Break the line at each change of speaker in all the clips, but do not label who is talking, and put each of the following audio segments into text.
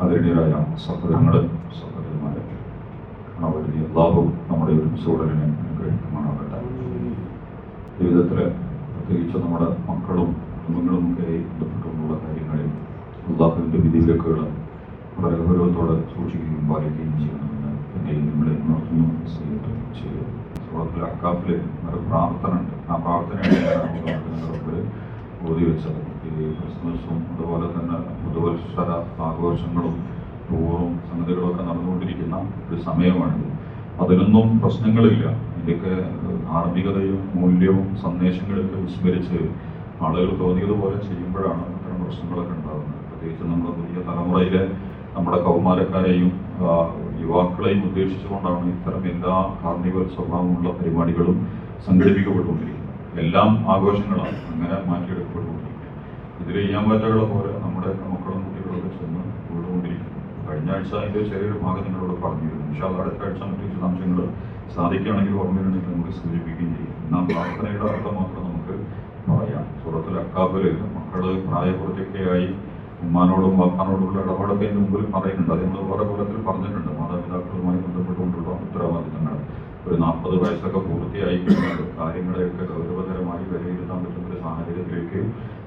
ആദരണീയരായ സഹോദരങ്ങളെ സഹോദരന്മാരെ അവരുടെ എല്ലാവരും നമ്മുടെ ഒരു സഹോദരനെ അനുഗ്രഹിക്കുമാറാകട്ടെ. ജീവിതത്തിൽ പ്രത്യേകിച്ച് നമ്മുടെ മക്കളും കുടുംബങ്ങളും ഒക്കെ ബന്ധപ്പെട്ടുകൊണ്ടുള്ള കാര്യങ്ങളിൽ അള്ളാഹുവിന്റെ വിധിവിലക്കുകൾ വളരെ ഗൗരവത്തോടെ സൂക്ഷിക്കുകയും പാലിക്കുകയും ചെയ്യണമെന്ന് എന്നെയും നിങ്ങളെ ഉണർത്തുന്നു ചെയ്തു സുഹൃത്തുക്കളെ അക്കാഫിൽ ഒരു പ്രാർത്ഥന ഉണ്ട് ആ പ്രാർത്ഥനയാണ് ഓതി വെച്ചത് ഈ ക്രിസ്മസും അതുപോലെ തന്നെ ആഘോഷങ്ങളും ടൂറും സംഗതികളൊക്കെ നടന്നുകൊണ്ടിരിക്കുന്ന ഒരു സമയമാണിത്. അതിനൊന്നും പ്രശ്നങ്ങളില്ല. ഇതൊക്കെ ധാർമ്മികതയും മൂല്യവും സന്ദേശങ്ങളൊക്കെ വിസ്മരിച്ച് ആളുകൾ തോന്നിയതുപോലെ ചെയ്യുമ്പോഴാണ് അത്തരം പ്രശ്നങ്ങളൊക്കെ ഉണ്ടാകുന്നത്. പ്രത്യേകിച്ച് നമ്മുടെ പുതിയ തലമുറയിലെ നമ്മുടെ കൗമാരക്കാരെയും യുവാക്കളെയും ഉദ്ദേശിച്ചുകൊണ്ടാണ് ഇത്തരം എല്ലാ കാർണിവൽ സ്വഭാവമുള്ള പരിപാടികളും സംഘടിപ്പിക്കപ്പെട്ടുകൊണ്ടിരിക്കുന്നത്. എല്ലാം ആഘോഷങ്ങളാണ്. അങ്ങനെ മാറ്റിയെടുക്കപ്പെട്ടുകൊണ്ടിരിക്കുന്നത്. ഇതിൽ ഈയാമ്പാറ്റകളെ പോലെ നമ്മുടെ മക്കളും കുട്ടികളൊക്കെ ചെന്ന് വീടുകൊണ്ടിരിക്കുന്നു കഴിഞ്ഞ ആഴ്ച അതിന്റെ ചെറിയൊരു ഭാഗം നിങ്ങളോട് പറഞ്ഞിരുന്നു. പക്ഷേ അത് അടുത്ത ആഴ്ച മറ്റു വിശദാംശങ്ങൾ സാധിക്കുകയാണെങ്കിൽ ഓർമ്മയുണ്ടെങ്കിൽ നമുക്ക് സൂചിപ്പിക്കുകയും ചെയ്യും. എന്നാൽ പ്രാർത്ഥനയുടെ അർത്ഥം മാത്രം നമുക്ക് പറയാം. സൂറത്തിൽ അക്കാബിൽ മക്കൾ പ്രായപൂർത്തിയൊക്കെയായി ഉമ്മാനോടും വാപ്പാനോടുള്ള ഇടപാടൊക്കെ എന്റെ മുമ്പിൽ പറയുന്നുണ്ട്. അത് നമ്മൾ വേറെ കുലത്തിൽ പറഞ്ഞിട്ടുണ്ട്. മാതാപിതാക്കളുമായി ബന്ധപ്പെട്ടുകൊണ്ടുള്ള ഉത്തരവാദിത്തങ്ങൾ. ഒരു നാൽപ്പത് വയസ്സൊക്കെ പൂർത്തിയായി കഴിഞ്ഞാൽ കാര്യങ്ങളെയൊക്കെ ഗൗരവതരമായി വിലയിരുത്താൻ പറ്റുന്ന ഒരു സാഹചര്യത്തിലേക്ക്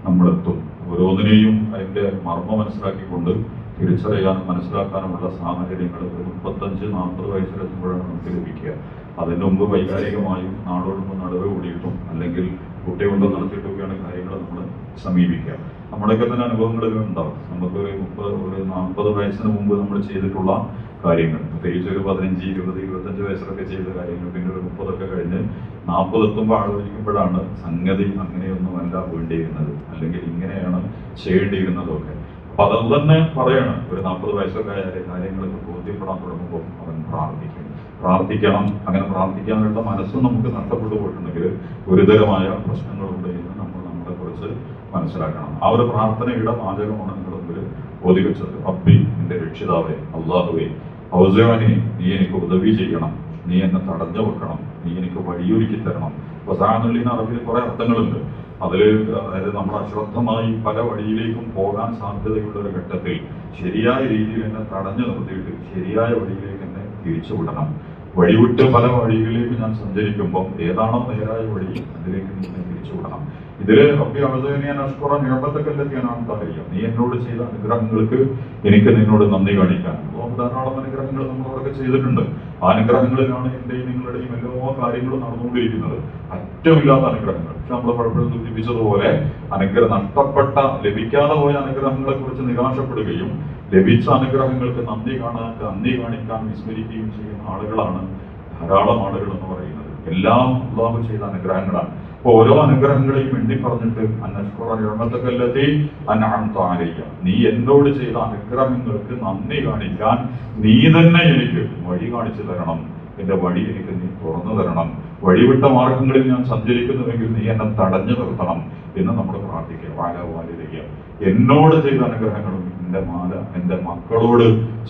നമ്മളെത്തും. ഓരോന്നിനെയും അതിന്റെ മർമ്മം മനസ്സിലാക്കിക്കൊണ്ട് തിരിച്ചറിയാനും മനസ്സിലാക്കാനുമുള്ള സാഹചര്യങ്ങൾ ഒരു മുപ്പത്തഞ്ച് നാൽപ്പത് വയസ്സിലെത്തുമ്പോഴാണ് നമുക്ക് ലഭിക്കുക. അതിന് മുമ്പ് വൈകാരികമായും നാടോടുമ്പോൾ നടുവ് കൂടിയിട്ടും അല്ലെങ്കിൽ കുട്ടികൊണ്ട് നടത്തിയിട്ടൊക്കെയാണ് കാര്യങ്ങൾ നമ്മൾ സമീപിക്കുക. നമ്മുടെയൊക്കെ തന്നെ അനുഭവങ്ങളിൽ ഉണ്ടാവും. നമുക്ക് ഒരു മുപ്പത് ഒരു നാൽപ്പത് വയസ്സിന് മുമ്പ് നമ്മൾ ചെയ്തിട്ടുള്ള കാര്യങ്ങൾ. പ്രത്യേകിച്ച് ഒരു പതിനഞ്ച് ഇരുപത് ഇരുപത്തഞ്ച് വയസ്സിലൊക്കെ ചെയ്ത കാര്യങ്ങൾ. പിന്നെ ഒരു മുപ്പതൊക്കെ കഴിഞ്ഞ് നാൽപ്പത് എത്തുമ്പോൾ ആലോചിക്കുമ്പോഴാണ് സംഗതി അങ്ങനെയൊന്നുമല്ല വേണ്ടിയിരുന്നത്. അല്ലെങ്കിൽ ഇങ്ങനെയാണ് ചെയ്യേണ്ടിയിരുന്നതൊക്കെ. അപ്പൊ അത് തന്നെ പറയണം. ഒരു നാൽപ്പത് വയസ്സൊക്കെ ആയാലും കാര്യങ്ങളൊക്കെ ബോധ്യപ്പെടാൻ തുടങ്ങുമ്പോൾ അവൻ പ്രാർത്ഥിക്കും. പ്രാർത്ഥിക്കണം. അങ്ങനെ പ്രാർത്ഥിക്കാനുള്ള മനസ്സും നമുക്ക് നഷ്ടപ്പെട്ടു പോയിട്ടുണ്ടെങ്കിൽ ഗുരുതരമായ പ്രശ്നങ്ങളുണ്ട് എന്ന് നമ്മൾ നമ്മളെ കുറിച്ച് മനസ്സിലാക്കണം. ആ ഒരു പ്രാർത്ഥനയുടെ പാചകമാണ് നിങ്ങളുടെ മുമ്പിൽ വെച്ചത് അബ്ബി എന്റെ രക്ഷിതാവേ അള്ളാഹുവേ ഔസവനെ നീ എനിക്ക് ഉദവി ചെയ്യണം. നീ എന്നെ തടഞ്ഞു വെക്കണം. നീ എനിക്ക് വഴിയൊരുക്കി തരണം. വസാനുള്ളിന് സാനുള്ളിന് അറബിൽ കുറെ അർത്ഥങ്ങളുണ്ട്. അതിൽ അതായത് നമ്മൾ അശ്രദ്ധമായി പല വഴിയിലേക്കും പോകാൻ സാധ്യതയുള്ള ഒരു ഘട്ടത്തിൽ ശരിയായ രീതിയിൽ എന്നെ തടഞ്ഞു നിർത്തിയിട്ട് ശരിയായ വഴിയിലേക്ക് എന്നെ തിരിച്ചു വിടണം. വഴിവിട്ട് പല വഴികളിലേക്ക് ഞാൻ സഞ്ചരിക്കുമ്പോൾ ഏതാണോ നേരായ വഴി അതിലേക്ക് നീ തിരിച്ചു തിരിച്ചുവിടണം ഇതിൽ റബ്ബി അവതരിയാൻ അഷ്കുറ നിഴമ്പത്തൊക്കെല്ലാം അറിയാം നീ എന്നോട് ചെയ്ത അനുഗ്രഹങ്ങൾക്ക് എനിക്ക് നിന്നോട് നന്ദി കാണിക്കാൻ ധാരാളം അനുഗ്രഹങ്ങൾ നമ്മളോടൊക്കെ ചെയ്തിട്ടുണ്ട്. ആ അനുഗ്രഹങ്ങളിലാണ് എന്റെയും നിങ്ങളുടെയും എല്ലാ കാര്യങ്ങളും നടന്നുകൊണ്ടിരിക്കുന്നത്. അറ്റമില്ലാത്ത അനുഗ്രഹങ്ങൾ. പക്ഷെ നമ്മൾ പലപ്പോഴും സൂചിപ്പിച്ചതുപോലെ അനുഗ്രഹം നഷ്ടപ്പെട്ട ലഭിക്കാതെ പോയ അനുഗ്രഹങ്ങളെ കുറിച്ച് നിരാശപ്പെടുകയും ലഭിച്ച അനുഗ്രഹങ്ങൾക്ക് നന്ദി കാണാൻ നന്ദി കാണിക്കാൻ വിസ്മരിക്കുകയും ചെയ്യുന്ന ആളുകളാണ് ധാരാളം ആളുകൾ എന്ന് പറയുന്നത്. എല്ലാം അള്ളാഹു ചെയ്ത അനുഗ്രഹങ്ങളാണ്. ഓരോ അനുഗ്രഹങ്ങളെയും എണ്ണി പറഞ്ഞിട്ട് അന്നഷ്കുറത്തി അനാന്താരയ്യ നീ എന്നോട് ചെയ്ത അനുഗ്രഹങ്ങൾക്ക് നന്ദി കാണിക്കാൻ നീ തന്നെ എനിക്ക് വഴി കാണിച്ചു തരണം. എന്റെ വഴി എനിക്ക് നീ തുറന്നു തരണം. വഴിവിട്ട മാർഗങ്ങളിൽ ഞാൻ സഞ്ചരിക്കുന്നുവെങ്കിൽ നീ എന്നെ തടഞ്ഞു നിർത്തണം എന്ന് നമ്മൾ പ്രാർത്ഥിക്കുക. വാല എന്നോട് ചെയ്ത അനുഗ്രഹങ്ങളും എന്റെ മാല എന്റെ മക്കളോട്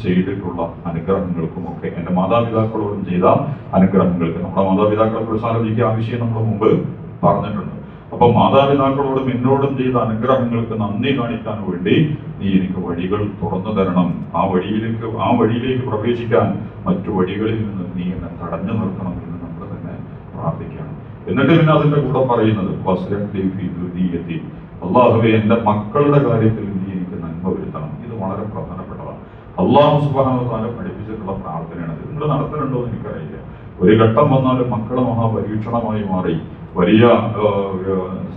ചെയ്തിട്ടുള്ള അനുഗ്രഹങ്ങൾക്കുമൊക്കെ എന്റെ മാതാപിതാക്കളോടും ചെയ്ത അനുഗ്രഹങ്ങൾക്ക്. നമ്മുടെ മാതാപിതാക്കളെ കുറിച്ച് ആവശ്യം നമ്മുടെ മുമ്പ്. പറഞ്ഞിട്ടുണ്ട്. അപ്പൊ മാതാപിതാക്കളോടും എന്നോടും ചെയ്ത അനുഗ്രഹങ്ങൾക്ക് നന്ദി കാണിക്കാൻ വേണ്ടി നീ എനിക്ക് വഴികൾ തുറന്നു തരണം. ആ വഴിയിലേക്ക് ആ വഴിയിലേക്ക് പ്രവേശിക്കാൻ മറ്റു വഴികളിൽ നിന്ന് നീ എന്നെ തടഞ്ഞു നിർത്തണം എന്ന് നമ്മൾ തന്നെ പ്രാർത്ഥിക്കണം. എന്നിട്ട് പിന്നെ അതിന്റെ കൂടെ പറയുന്നത് അള്ളാഹുബെ എന്റെ മക്കളുടെ കാര്യത്തിൽ നീ എനിക്ക് നന്മ വരുത്തണം. ഇത് വളരെ പ്രധാനപ്പെട്ടതാണ്. അള്ളാഹു സുബാനം പഠിപ്പിച്ചിട്ടുള്ള പ്രാർത്ഥനയാണ്. നിങ്ങൾ നടത്തുന്നുണ്ടോ എന്ന് എനിക്കറിയില്ല. ഒരു ഘട്ടം വന്നാലും മക്കളെ മഹാപരീക്ഷണമായി മാറി. വലിയ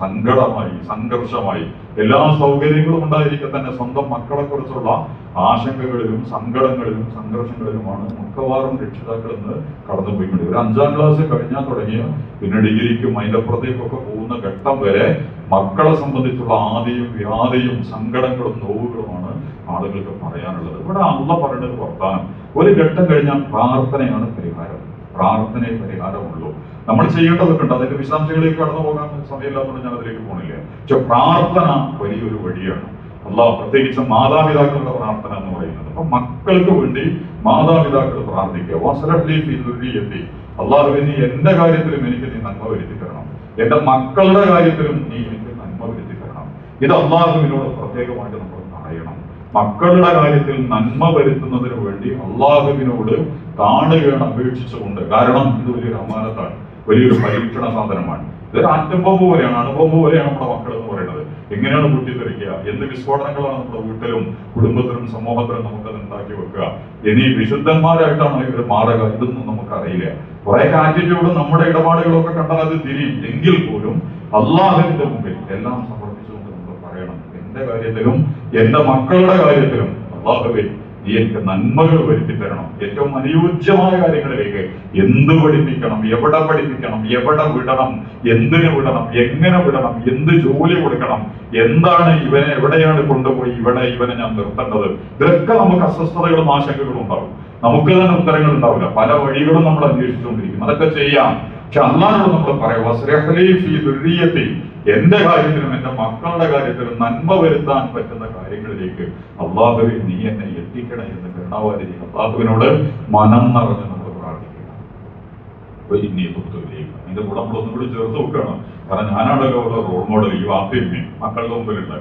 സങ്കടമായി സംഘർഷമായി. എല്ലാ സൗകര്യങ്ങളും ഉണ്ടായിരിക്കെ തന്നെ സ്വന്തം മക്കളെ കുറിച്ചുള്ള ആശങ്കകളിലും സങ്കടങ്ങളിലും സംഘർഷങ്ങളിലുമാണ് മിക്കവാറും രക്ഷിതാക്കൾ ഇന്ന് കടന്നുപോയിക്കൊണ്ട് ഒരു അഞ്ചാം ക്ലാസ് കഴിഞ്ഞാൽ തുടങ്ങിയ പിന്നെ ഡിഗ്രിക്കും അപ്പുറത്തേക്കൊക്കെ പോകുന്ന ഘട്ടം വരെ മക്കളെ സംബന്ധിച്ചുള്ള ആദിയും വ്യാധിയും സങ്കടങ്ങളും നോവുകളുമാണ് ആളുകൾക്ക് പറയാനുള്ളത്. ഇവിടെ അള്ള പറയുന്നത് വർത്താനം. ഒരു ഘട്ടം കഴിഞ്ഞാൽ പ്രാർത്ഥനയാണ് പരിഹാരം. പ്രാർത്ഥനയെ പരിഹാരമുള്ളൂ. നമ്മൾ ചെയ്യേണ്ടതൊക്കെ ഉണ്ട് അതിന്റെ വിശദാംശങ്ങളിലേക്ക് കടന്നു പോകാൻ സമയമില്ലാത്തതുകൊണ്ട് ഞാൻ അതിലേക്ക് പോണില്ല. പക്ഷെ പ്രാർത്ഥന വലിയൊരു വഴിയാണ്. അള്ളാഹ് പ്രത്യേകിച്ച് മാതാപിതാക്കളുടെ പ്രാർത്ഥന എന്ന് പറയുന്നത്. അപ്പൊ മക്കൾക്ക് വേണ്ടി മാതാപിതാക്കൾ പ്രാർത്ഥിക്കുക. അള്ളാഹുവേ നീ എന്റെ കാര്യത്തിലും എനിക്ക് നീ നന്മ വരുത്തി തരണം എന്റെ മക്കളുടെ കാര്യത്തിലും നീ എനിക്ക് നന്മ വരുത്തി തരണം ഇത് അള്ളാഹുവിനോട് പ്രത്യേകമായിട്ട് നമ്മൾ പറയണം. മക്കളുടെ കാര്യത്തിൽ നന്മ വരുത്തുന്നതിന് വേണ്ടി അള്ളാഹുവിനോട് കാണുകയാണ് അപേക്ഷിച്ചുകൊണ്ട്. കാരണം ഇത് വലിയൊരു അമാനത്താണ്. വലിയൊരു പരീക്ഷണ സാധനമാണ് ഇതൊരു ആറ്റം പോലെയാണ്. അണുബോംബ് പോലെയാണ് നമ്മുടെ മക്കൾ എന്ന് പറയുന്നത്. എങ്ങനെയാണ് പൊട്ടിത്തെറിക്കുക എന്ത് വിസ്ഫോടനങ്ങളാണ് നമ്മുടെ വീട്ടിലും കുടുംബത്തിലും സമൂഹത്തിലും നമുക്കത് ഉണ്ടാക്കി വെക്കുക? ഇനി വിശുദ്ധന്മാരായിട്ടാണ് ഇവർ മാറുക ഇതൊന്നും നമുക്കറിയില്ല. കുറെ ആറ്റിറ്റ്യൂഡും നമ്മുടെ ഇടപാടുകളൊക്കെ കണ്ടാൽ അത് തിരിയും. എങ്കിൽ പോലും അള്ളാഹുവിന്റെ മുമ്പിൽ എല്ലാം സമർപ്പിച്ചുകൊണ്ട് നമ്മൾ പറയണം. എന്റെ കാര്യത്തിലും എന്റെ മക്കളുടെ കാര്യത്തിലും അള്ളാഹുവേ നീ എനിക്ക് നന്മകൾ വരുത്തി തരണം ഏറ്റവും അനുയോജ്യമായ കാര്യങ്ങളിലേക്ക് എന്ത് പഠിപ്പിക്കണം എവിടെ പഠിപ്പിക്കണം എവിടെ വിടണം എന്തിനു വിടണം എങ്ങനെ വിടണം എന്ത് ജോലി കൊടുക്കണം എന്താണ് ഇവനെ എവിടെയാണ് കൊണ്ടുപോയി ഇവിടെ ഇവനെ ഞാൻ നിർത്തേണ്ടത്? ഇതൊക്കെ നമുക്ക് അസ്വസ്ഥതകളും ആശങ്കകളും ഉണ്ടാവും നമുക്ക് തന്നെ ഉത്തരങ്ങൾ ഉണ്ടാവില്ല. പല വഴികളും നമ്മൾ അന്വേഷിച്ചുകൊണ്ടിരിക്കും. അതൊക്കെ ചെയ്യാം. പക്ഷെ അള്ളാഹിനോട് നമ്മൾ പറയുക. എന്റെ കാര്യത്തിലും എന്റെ മക്കളുടെ കാര്യത്തിലും നന്മ വരുത്താൻ പറ്റുന്ന കാര്യങ്ങളിലേക്ക് അള്ളാഹുവിൽ നീ എന്നെ എത്തിക്കണേ എന്ന് അള്ളാഹുവിനോട് മനം നിറഞ്ഞ് നമ്മൾ പ്രാർത്ഥിക്കണം. ഇനി പുത്തുലേക്ക് കൂടെ നമ്മളൊന്നും കൂടി ചേർത്ത് നോക്കണം കാരണം ഞാനാണല്ലോ റോൾ മോഡൽ ഈ വാപ്പയും മക്കളുടെ മുമ്പിലുണ്ട്.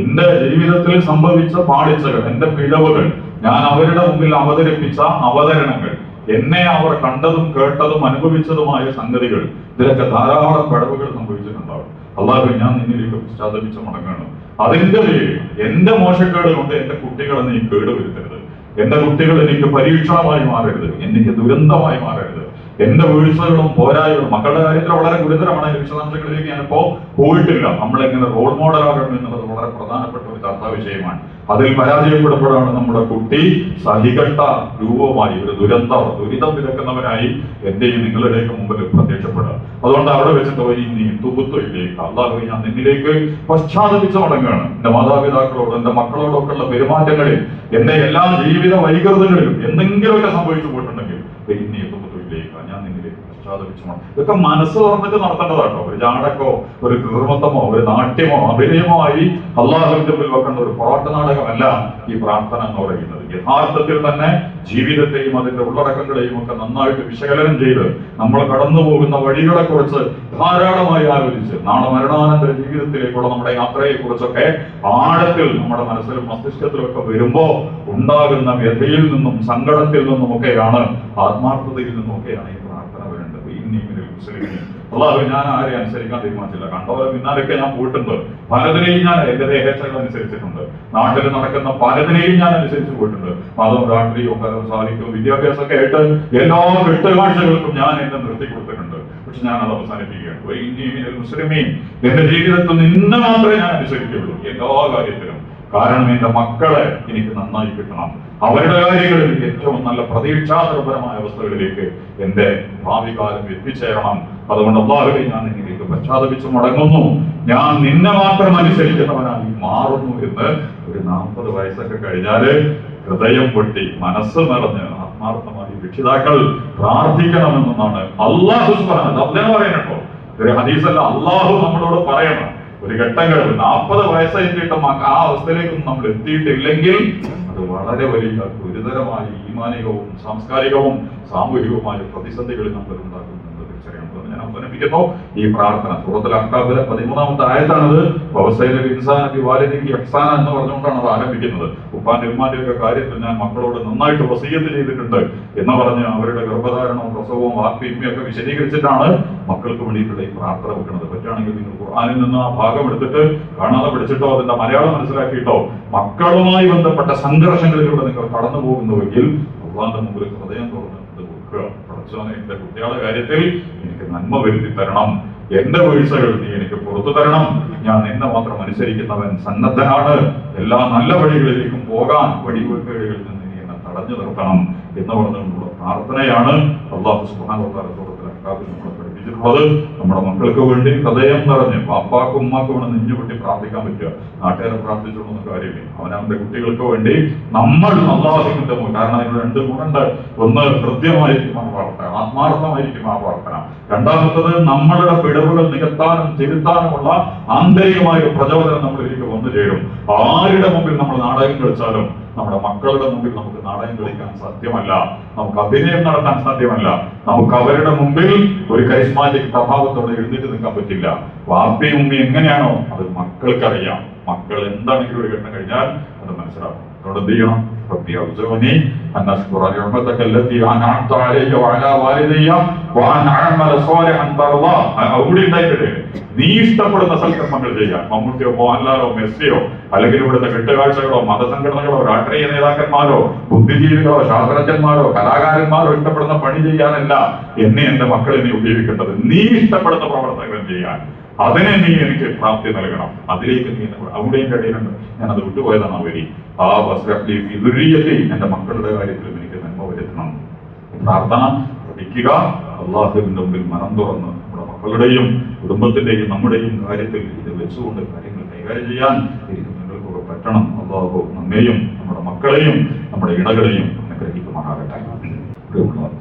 എന്റെ ജീവിതത്തിൽ സംഭവിച്ച പാളിച്ചകൾ എന്റെ പിഴവുകൾ ഞാൻ അവരുടെ മുമ്പിൽ അവതരിപ്പിച്ച അവതരണങ്ങൾ എന്നെ അവർ കണ്ടതും കേട്ടതും അനുഭവിച്ചതുമായ സംഗതികൾ ഇതിലൊക്കെ ധാരാളം പിഴവുകൾ സംഭവിച്ചിട്ടുണ്ടാവും. അള്ളാഹു ഞാൻ നിന്നിലേക്ക് പശ്ചാത്തപിച്ച മടങ്ങാണ്. അതിന്റെ പേര് എന്റെ മോശക്കേട് കൊണ്ട് എന്റെ കുട്ടികളെ നീ കേടുവരുത്തരുത്. എന്റെ കുട്ടികൾ എനിക്ക് പരീക്ഷണമായി മാറരുത്. എനിക്ക് ദുരന്തമായി മാറരുത്. എന്റെ വീഴ്ചകളും പോരായ്മകളും മക്കളുടെ കാര്യത്തിൽ വളരെ ഗുരുതരമാണ്. വിശദാംശങ്ങളിലേക്ക് ഞാനിപ്പോ പോയിട്ടില്ല. നമ്മൾ എങ്ങനെ റോൾ മോഡൽ ആകണം എന്നുള്ളത് വളരെ പ്രധാനപ്പെട്ട ഒരു ചർച്ചാ വിഷയമാണ്. അതിൽ പരാജയപ്പെടുമ്പോഴാണ് നമ്മുടെ കുട്ടി സഹികട്ട രൂപമായി ഒരു ദുരന്തം ദുരിതം വിലക്കുന്നവരായി എന്റെയും നിങ്ങളുടെയൊക്കെ മുമ്പിൽ പ്രത്യക്ഷപ്പെടുക. അതുകൊണ്ട് അവിടെ വെച്ച് ഒരു നീ തുബുത്വയിലേക്ക് അള്ളാഹു ഞാൻ നിന്നിലേക്ക് പശ്ചാത്തപിച്ച മടങ്ങുകയാണ് എന്റെ മാതാപിതാക്കളോട് എന്റെ മക്കളോടൊക്കെ ഉള്ള പെരുമാറ്റങ്ങളിൽ എന്റെ എല്ലാ ജീവിത വൈകൃതങ്ങളിലും എന്തെങ്കിലുമൊക്കെ സംഭവിച്ചു പോയിട്ടുണ്ടെങ്കിൽ നീ തുബുത്വയിലേക്ക് ഞാൻ നിന്നിലേക്ക് പശ്ചാത്തപിച്ച ഇതൊക്കെ മനസ്സ് തുറന്നിട്ട് നടത്തേണ്ടതാട്ടോ ഒരു ജാടക്കോ ഒരു കീർമത്തമോ ഒരു നാട്യമോ അഭിനയമോ ആയി അള്ളാഹുവിന്റെ മുമ്പിൽ വെക്കേണ്ട ഒരു പോരാട്ട നാടകമല്ല ഈ പ്രാർത്ഥന എന്ന് പറയുന്നത്. യഥാർത്ഥത്തിൽ തന്നെ ജീവിതത്തെയും അതിന്റെ ഉള്ളടക്കങ്ങളെയും ഒക്കെ നന്നായിട്ട് വിശകലനം ചെയ്ത് നമ്മൾ കടന്നു പോകുന്ന വഴികളെ കുറിച്ച് ധാരാളമായി ആലോചിച്ച് നാളെ മരണാനന്തര ജീവിതത്തിലേക്കുള്ള നമ്മുടെ യാത്രയെ കുറിച്ചൊക്കെ ആഴത്തിൽ നമ്മുടെ മനസ്സിലും മസ്തിഷ്കത്തിലും ഒക്കെ വരുമ്പോ ഉണ്ടാകുന്ന വ്യഥയിൽ നിന്നും സങ്കടത്തിൽ നിന്നും ഒക്കെയാണ് ആത്മാർത്ഥതയിൽ നിന്നും ഒക്കെയാണ് ഈ പ്രാർത്ഥന വരേണ്ടത്. ഇനി മുസ്ലിമിൽ അള്ളാഹു ഞാൻ ആരെ അനുസരിക്കാൻ തീരുമാനിച്ചില്ല. കണ്ടവരെ പിന്നാലൊക്കെ ഞാൻ പോയിട്ടുണ്ട്. പലതിനെയും ഞാൻ എന്റെ ദേഹേച്ഛകൾ അനുസരിച്ചിട്ടുണ്ട്. നാട്ടിൽ നടക്കുന്ന പലതിനെയും ഞാൻ അനുസരിച്ച് പോയിട്ടുണ്ട്. മതവും രാഷ്ട്രീയവും കലവും വിദ്യാഭ്യാസം വിദ്യാഭ്യാസമൊക്കെ ആയിട്ട് എല്ലാ വിട്ടുകാഴ്ചകൾക്കും ഞാൻ എന്നെ നിർത്തി കൊടുത്തിട്ടുണ്ട്. പക്ഷെ ഞാൻ അത് അവസാനിപ്പിക്കുകയാണ് മുസ്ലിമീൻ. എന്റെ ജീവിതത്തിൽ നിന്ന് മാത്രമേ ഞാൻ അനുസരിക്കുകയുള്ളൂ. എല്ലാ കാര്യത്തിലും. കാരണം എന്റെ മക്കളെ എനിക്ക് നന്നായി കിട്ടണം. അവരുടെ കാര്യങ്ങളിൽ ഏറ്റവും നല്ല പ്രതീക്ഷാതരപരമായ അവസ്ഥകളിലേക്ക് എന്റെ ഭാവി കാലം എത്തിച്ചേരണം. അതുകൊണ്ട് അള്ളാഹുവെ ഞാൻ നിന്നിലേക്ക് പശ്ചാത്തപിച്ച് മടങ്ങുന്നു. ഞാൻ നിന്നെ മാത്രം അനുസരിക്കുന്നവനായി മാറുന്നു എന്ന് ഒരു നാൽപ്പത് വയസ്സൊക്കെ കഴിഞ്ഞാൽ ഹൃദയം പൊട്ടി മനസ്സ് നിറഞ്ഞ് ആത്മാർത്ഥമായി രക്ഷിതാക്കൾ പ്രാർത്ഥിക്കണമെന്നാണ് അള്ളാഹു അദ്ദേഹം പറയണോ ഒരു ഹദീസല്ല അള്ളാഹു നമ്മളോട് പറയണം. ഒരു ഘട്ടം കഴിഞ്ഞ് നാൽപ്പത് വയസ്സായിട്ട് ആ അവസ്ഥയിലേക്കൊന്നും നമ്മൾ എത്തിയിട്ടില്ലെങ്കിൽ അത് വളരെ വലിയ ഗുരുതരമായ ഈമാനികവും സാംസ്കാരികവും സാമൂഹികവുമായ പ്രതിസന്ധികളിൽ നമ്മൾ ഞാൻ അവസാനിപ്പിക്കുന്നു ഈ പ്രാർത്ഥന. സൂറത്തിൽ അക്കാബിലെ പതിമൂന്നാമത്തെ ആയത്താണത്. വ്യവസായ ഇൻസാൻ എന്ന് പറഞ്ഞുകൊണ്ടാണ് അത് ആരംഭിക്കുന്നത്. ഉപ്പാന്റെ ഉമ്മാന്റെ ഒക്കെ കാര്യത്തിൽ ഞാൻ മക്കളോട് നന്നായിട്ട് വസീയത്ത് ചെയ്തിട്ടുണ്ട് എന്ന് പറഞ്ഞ് അവരുടെ ഗർഭധാരണവും പ്രസവവും വാർത്തയും ഒക്കെ വിശദീകരിച്ചിട്ടാണ് മക്കൾക്ക് വേണ്ടിയിട്ടുള്ള ഈ പ്രാർത്ഥന വെക്കുന്നത്. പറ്റുകയാണെങ്കിൽ നിങ്ങൾ ഖുർആാനിൽ നിന്ന് ആ ഭാഗം എടുത്തിട്ട് കാണാതെ പഠിച്ചിട്ടോ അതിന്റെ മലയാളം മനസ്സിലാക്കിയിട്ടോ മക്കളുമായി ബന്ധപ്പെട്ട സംഘർഷങ്ങളിലൂടെ നിങ്ങൾ കടന്നു പോകുന്നുവെങ്കിൽ ഭഗവാന്റെ മുമ്പിൽ ഹൃദയം തുറന്ന് പഠിച്ചോനെ എന്റെ കാര്യത്തിൽ എനിക്ക് നന്മ വരുത്തി തരണം. എന്റെ വീഴ്ചകൾ നീ എനിക്ക് പുറത്തു തരണം. ഞാൻ നിന്നെ മാത്രം അനുസരിക്കുന്നവൻ സന്നദ്ധനാണ്. എല്ലാ നല്ല വഴികളിലേക്കും പോകാൻ വഴികേടുകളിൽ നിന്ന് നീ എന്നെ തടഞ്ഞു നിർത്തണം എന്ന് പറഞ്ഞുകൊണ്ടുള്ള പ്രാർത്ഥനയാണ് അള്ളാഹു സുഹാനോത്താരത്തോടത്തിൽ അക്കാദിൽ നമ്മളെ പഠിപ്പിച്ചിട്ടുള്ളത് നമ്മുടെ മക്കൾക്ക് വേണ്ടി ഹൃദയം നിറഞ്ഞ് പാപ്പാക്കും ഉമ്മാക്കും വേണം നെഞ്ഞുപൊട്ടി പ്രാർത്ഥിക്കാൻ പറ്റുക. നാട്ടുകാരെ പ്രാർത്ഥിച്ചുകൊണ്ടൊന്നും കാര്യമില്ല. അവനവന്റെ കുട്ടികൾക്ക് വേണ്ടി നമ്മൾ മുൻ കാരണം അതിന് രണ്ട് ഗുണുണ്ട് ഒന്ന് ഹൃദ്യമായിരിക്കും ആ പ്രാർത്ഥന ആത്മാർത്ഥമായിരിക്കും ആ പ്രാർത്ഥന. രണ്ടാമത്തത് നമ്മളുടെ പിഴവുകൾ നികത്താനും തിരുത്താനുമുള്ള ആന്തരികമായ പ്രചോദനം നമ്മളിലേക്ക് വന്നു ചേരും. ആരുടെ മുമ്പിൽ നമ്മൾ നാടകം കളിച്ചാലും നമ്മുടെ മക്കളുടെ മുമ്പിൽ നമുക്ക് നാടകം കളിക്കാൻ സാധ്യമല്ല. നമുക്ക് അഭിനയം നടത്താൻ സാധ്യമല്ല. നമുക്ക് അവരുടെ മുമ്പിൽ ഒരു കരിസ്മാറ്റിക് പ്രഭാവത്തോടെ എഴുന്നേറ്റ് നിൽക്കാൻ പറ്റില്ല. വാപ്പയും ഉമ്മയും എങ്ങനെയാണോ അത് മക്കൾക്കറിയാം. മക്കൾ എന്താണെങ്കിലും ഒരു ഘട്ടം കഴിഞ്ഞാൽ അത് മനസ്സിലാക്കും അതുകൊണ്ട് എന്ത് ചെയ്യണം? ربي أوزعني أن أشكر نعمتك التي أنعمت علي وعلى والدي وأن أعمل صالحا ترضاه അവിടെ ഉണ്ടായിട്ടില്ലേ നീ ഇഷ്ടപ്പെടുന്ന സൽക്കർമ്മങ്ങൾ ചെയ്യാൻ മമ്മൂട്ടിയോ മോഹൻലാലോ മെസ്സിയോ അല്ലെങ്കിൽ ഇവിടുത്തെ കെട്ടുകാഴ്ചകളോ മതസംഘടനകളോ രാഷ്ട്രീയ നേതാക്കന്മാരോ ബുദ്ധിജീവികളോ ശാസ്ത്രജ്ഞന്മാരോ കലാകാരന്മാരോ ഇഷ്ടപ്പെടുന്ന പണി ചെയ്യാനല്ല എന്നെ എന്റെ മക്കളെ നീ ഉപയോഗിക്കേണ്ടത് നീ ഇഷ്ടപ്പെടുന്ന പ്രവർത്തനങ്ങൾ ചെയ്യാൻ അതിനെ നീ എനിക്ക് പ്രാപ്തി നൽകണം. അതിലേക്ക് നീ അവിടെ കൊ- അവിടെയും ഇടയിലുണ്ട് ഞാൻ അത് വിട്ടുപോയതാണ് വരി ആ ഇതുരീയത്തിൽ എന്റെ മക്കളുടെ കാര്യത്തിലും എനിക്ക് നന്മ വരുത്തണം. പ്രാർത്ഥന പഠിക്കുക. അള്ളാഹുവിന്റെ മുമ്പിൽ മനം തുറന്ന് നമ്മുടെ മക്കളുടെയും കുടുംബത്തിന്റെയും നമ്മുടെയും കാര്യത്തിൽ ഇത് വെച്ചുകൊണ്ട് കാര്യങ്ങൾ കൈകാര്യം ചെയ്യാൻ നിങ്ങൾക്കൊക്കെ പറ്റണം. അള്ളാഹു നമ്മെയും നമ്മുടെ മക്കളെയും നമ്മുടെ ഇണകളെയും അനുഗ്രഹിക്കുമാറാകട്ടെ.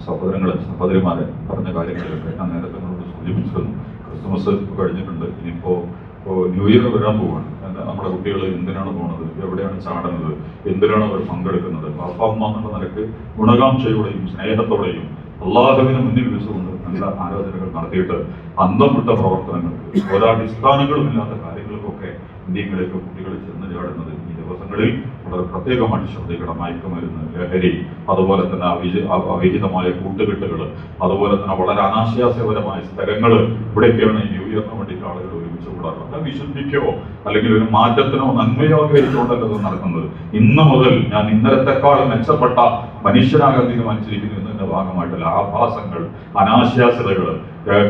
സഹോദരങ്ങളെ സഹോദരിമാരെ പറഞ്ഞ കാര്യങ്ങളിലൊക്കെ ഞാൻ നേരത്തെ നിങ്ങളോട് സൂചിപ്പിച്ചിരുന്നു. ഇപ്പൊ കഴിഞ്ഞിട്ടുണ്ട്. ഇനിയിപ്പോ ഇപ്പോ ന്യൂ ഇയർ വരാൻ പോവാണ്. നമ്മുടെ കുട്ടികൾ എന്തിനാണ് പോണത്? എവിടെയാണ് ചാടുന്നത്? എന്തിനാണ് അവർ പങ്കെടുക്കുന്നത്? പാപ്പ അമ്മ എന്നുള്ള നിലയ്ക്ക് ഗുണകാംക്ഷയോടെയും സ്നേഹത്തോടെയും അള്ളാഹുവിന് മുന്നിൽ വെച്ചുകൊണ്ട് നല്ല ആലോചനകൾ നടത്തിയിട്ട് അന്തം വിട്ട പ്രവർത്തനങ്ങൾക്ക് ഒരാടിസ്ഥാനങ്ങളും ഇല്ലാത്ത കാര്യങ്ങൾക്കൊക്കെ ഇന്ത്യയിലേക്ക് കുട്ടികൾ ചെന്ന് ചാടുന്നത് ഈ ദിവസങ്ങളിൽ വളരെ പ്രത്യേകമായിട്ട് ശ്രദ്ധിക്കണം മയക്കുമരുന്ന് ലഹരി അതുപോലെ തന്നെ അവിജ- അവിഹിതമായ കൂട്ടുകെട്ടുകൾ അതുപോലെ തന്നെ വളരെ അനാശയാസ്യപരമായ സ്ഥലങ്ങൾ ഇവിടെയൊക്കെയാണ് ന്യൂ ഇയറിന് വേണ്ടിയിട്ട് ആളുകൾ ഒരുമിച്ച് കൂടാറ് അല്ല വിശുദ്ധിക്കോ അല്ലെങ്കിൽ ഒരു മാറ്റത്തിനോ നന്മയോ ആഗ്രഹിച്ചുകൊണ്ടല്ല നടക്കുന്നത്. ഇന്ന് മുതൽ ഞാൻ ഇന്നലത്തെക്കാൾ മെച്ചപ്പെട്ട മനുഷ്യനാകാൻ തീരുമാനിച്ചിരിക്കുന്നു എന്നതിന്റെ ഭാഗമായിട്ടുള്ള ആഭാസങ്ങൾ അനാശയാസ്യതകൾ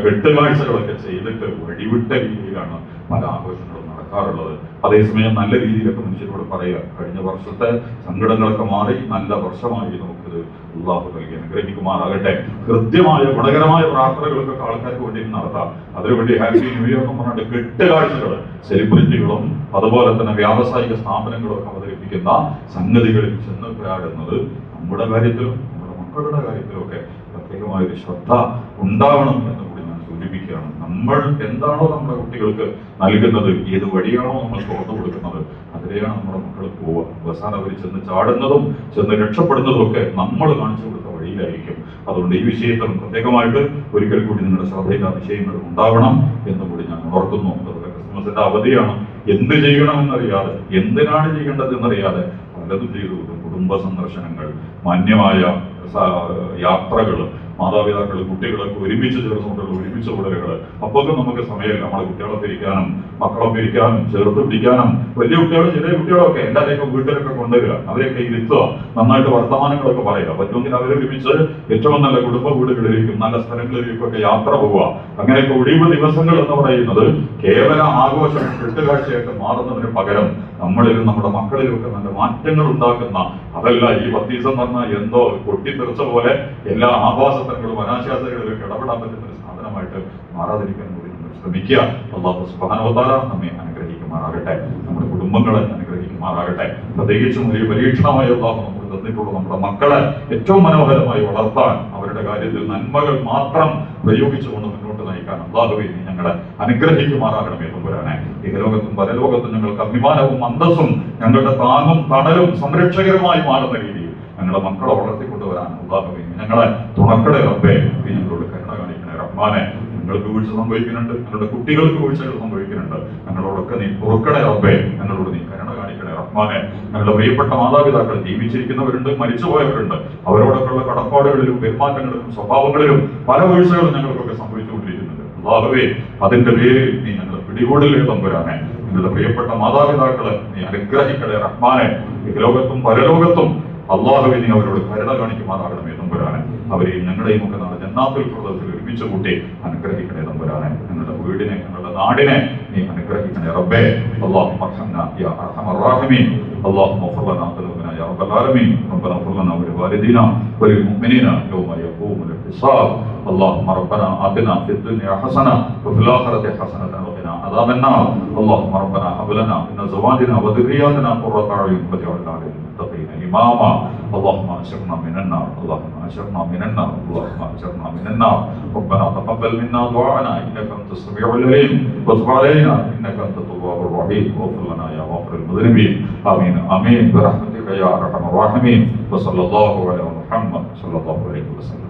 കെട്ടുകാഴ്ചകളൊക്കെ ചെയ്തിട്ട് വഴിവിട്ട രീതിയിലാണ് പല ആഘോഷങ്ങളും നടക്കാറുള്ളത് അതേസമയം നല്ല രീതിയിലൊക്കെ മനുഷ്യരോട് പറയുക കഴിഞ്ഞ വർഷത്തെ സങ്കടങ്ങളൊക്കെ മാറി നല്ല വർഷമായി നമുക്കിത് അള്ളാഹു നൽകി അനുഗ്രഹിക്കുമാറാകട്ടെ. കൃത്യമായ ഗുണകരമായ പ്രാർത്ഥനകളൊക്കെ ആൾക്കാർക്ക് വേണ്ടി നടത്താം. അതിനുവേണ്ടി ഹാപ്പി ന്യൂ ഇയർ എന്ന് പറഞ്ഞിട്ട് കെട്ടുകാഴ്ചകൾ സെലിബ്രിറ്റികളും അതുപോലെ തന്നെ വ്യാവസായിക സ്ഥാപനങ്ങളും ഒക്കെ അവതരിപ്പിക്കുന്ന സംഗതികളിൽ ചെന്ന് പോരാടുന്നത് നമ്മുടെ കാര്യത്തിലും നമ്മുടെ മക്കളുടെ കാര്യത്തിലും ഒക്കെ പ്രത്യേകമായ ഒരു ശ്രദ്ധ ഉണ്ടാവണം എന്ന് കൂടി ഞാൻ സൂചിപ്പിക്കുകയാണ് നമ്മൾ എന്താണോ നമ്മുടെ കുട്ടികൾക്ക് നൽകുന്നത് ഏത് വഴിയാണോ നമ്മൾ തുറന്നു കൊടുക്കുന്നത് അതിലെയാണ് നമ്മുടെ മക്കൾ പോവുക. അവസാനം അവർ ചെന്ന് ചാടുന്നതും ചെന്ന് രക്ഷപ്പെടുന്നതും ഒക്കെ നമ്മൾ കാണിച്ചു കൊടുത്ത വഴിയിലായിരിക്കും. അതുകൊണ്ട് ഈ വിഷയത്തിൽ പ്രത്യേകമായിട്ട് ഒരിക്കൽ കൂടി നിങ്ങളുടെ ശ്രദ്ധയിൽ ആ വിഷയങ്ങൾ ഉണ്ടാവണം എന്ന് കൂടി ഞാൻ അതുപോലെ ക്രിസ്മസിന്റെ അവധിയാണ്. എന്ത് ചെയ്യണമെന്നറിയാതെ എന്തിനാണ് ചെയ്യേണ്ടത് എന്നറിയാതെ പലതും ചെയ്തു. കുടുംബ സന്ദർശനങ്ങൾ മാന്യമായ യാത്രകൾ മാതാപിതാക്കൾ കുട്ടികളൊക്കെ ഒരുമിച്ച് ചേർന്നുകൊണ്ടുള്ള ഒരുമിച്ച് കൂടലുകൾ അപ്പൊക്കെ നമുക്ക് സമയമില്ല. നമ്മളെ കുട്ടികളെ പിരിക്കാനും മക്കളെ പിരിക്കാനും ചേർത്ത് പിടിക്കാനും വലിയ കുട്ടികളും ചെറിയ കുട്ടികളൊക്കെ എല്ലാവരെയൊക്കെ വീട്ടിലൊക്കെ കൊണ്ടുവരിക. അവരെയൊക്കെ ഇരുത്തുക നന്നായിട്ട് വർത്തമാനങ്ങളൊക്കെ പറയുക. പറ്റുമെങ്കിൽ അവരെ ഒരുമിച്ച് ഏറ്റവും നല്ല കുടുംബ വീടുകളിലേക്കും നല്ല സ്ഥലങ്ങളിലേക്കും ഒക്കെ യാത്ര പോവുക. അങ്ങനെയൊക്കെ ഒഴിവ് ദിവസങ്ങൾ എന്ന് പറയുന്നത് കേവല ആഘോഷം കെട്ടുകാഴ്ചയായിട്ട് മാറുന്നതിന് പകരം നമ്മളിലും നമ്മുടെ മക്കളിലും ഒക്കെ നല്ല മാറ്റങ്ങൾ ഉണ്ടാക്കുന്ന അതല്ല ഈ പത്തീസം പറഞ്ഞ എന്തോ പൊട്ടിത്തെറിച്ച പോലെ എല്ലാ ആഭാസത്തരങ്ങളും അനാശാസകളിലൊക്കെ ഇടപെടാൻ പറ്റുന്ന ഒരു സാധനമായിട്ട് മാറാതിരിക്കാൻ കൂടി നമ്മൾ ശ്രമിക്കുക. അള്ളാഹു സുഹാനവതാര നമ്മെ അനുഗ്രഹിക്കുമാറാകട്ടെ. നമ്മുടെ കുടുംബങ്ങളെ അനുഗ്രഹിക്കുമാറാകട്ടെ. പ്രത്യേകിച്ചും ഒരു പരീക്ഷണമായ അള്ളാഹു നമുക്ക് തന്നിട്ടുള്ള നമ്മുടെ മക്കളെ ഏറ്റവും മനോഹരമായി വളർത്താൻ അവരുടെ കാര്യത്തിൽ നന്മകൾ മാത്രം പ്രയോഗിച്ചുകൊണ്ട് മുന്നോട്ട് നയിക്കാൻ അള്ളാഹുവെ ഞങ്ങളെ അനുഗ്രഹിക്കുമാറാകണമേ തമ്പുരാനെ ഇഹലോകത്തും പരലോകത്തും ഞങ്ങൾക്ക് അഭിമാനവും അന്തസ്സും ഞങ്ങളുടെ താങ്ങും തണലും സംരക്ഷകരുമായി മാറുന്ന രീതിയിൽ ഞങ്ങളുടെ മക്കളെ വളർത്തിക്കൊണ്ടുവരാൻ അള്ളാഹുവെ നീ ഞങ്ങളെ തുണക്കട റബ്ബേ നീ ഞങ്ങളോട് കരുണ കാണിക്കണേ. റഹ്മാനെ ഞങ്ങൾക്ക് വീഴ്ച സംഭവിക്കുന്നുണ്ട്. ഞങ്ങളുടെ കുട്ടികൾക്ക് വീഴ്ചകൾ സംഭവിക്കുന്നുണ്ട്. ഞങ്ങളോടൊക്കെ നീ തുറക്കണേ റബ്ബേ ഞങ്ങളോട് നീ കരുണ കാണിക്കണേ. റഹ്മാനെ ഞങ്ങളുടെ പ്രിയപ്പെട്ട മാതാപിതാക്കൾ ജീവിച്ചിരിക്കുന്നവരുണ്ട് മരിച്ചുപോയവരുണ്ട്. അവരോടൊക്കെയുള്ള കടപ്പാടുകളിലും പെരുമാറ്റങ്ങളിലും സ്വഭാവങ്ങളിലും പല വീഴ്ചകളും ഞങ്ങൾക്കൊക്കെ സംഭവിച്ചുകൊണ്ടിരിക്കുന്നുണ്ട്. അള്ളാഹുവേ അതിന്റെ പേരിൽ നീ ഞങ്ങളുടെ പിടികൂടലേ തമ്പുരാനെ നിങ്ങളുടെ പ്രിയപ്പെട്ട മാതാപിതാക്കളെ നീ അനുഗ്രഹിക്കണേ. റഹ്മാനെ ലോകത്തും പരലോകത്തും അള്ളാഹുവെ നീ അവരോട് കരുണ കാണിക്കുമാറാകണമേ തമ്പുരാനെ അവരെയും ഞങ്ങളെയും ഒക്കെ നാളെ ജന്നാത്തുൽ ഫിർദൗസിൽ ഒരുമിച്ച് കൂട്ടി അനുഗ്രഹിക്കണേ തമ്പുരാനെ ഞങ്ങളുടെ വീടിനെ ഞങ്ങളുടെ നാടിനെ നീ അനുഗ്രഹിക്കണേ റബ്ബേ اللهم ارحمنا يا ارحم الراحمين اللهم اغفر لنا ذنوبنا يا رب العالمين ربنا اغفر لنا ولوالدينا وللمؤمنين يوم يقوم الحساب اللهم ربنا آتنا في الدنيا حسنة وفي الآخرة حسنة وقنا عذاب النار اللهم ربنا هب لنا من أزواجنا وذرياتنا قرة أعين واجعلنا للمتقين إماما. اللهم أجرنا من النار. اللهم أجرنا من النار. اللهم أجرنا من النار. ربنا تقبل منا دعاءنا. إنك أنت السميع العليم. وتب علينا. إنك أنت التواب الرحيم. واغفر لنا يا غافر المذنبين. آمين. آمين. برحمتك يا أرحم الراحمين. وصلى الله على محمد. صلى الله عليه وسلم.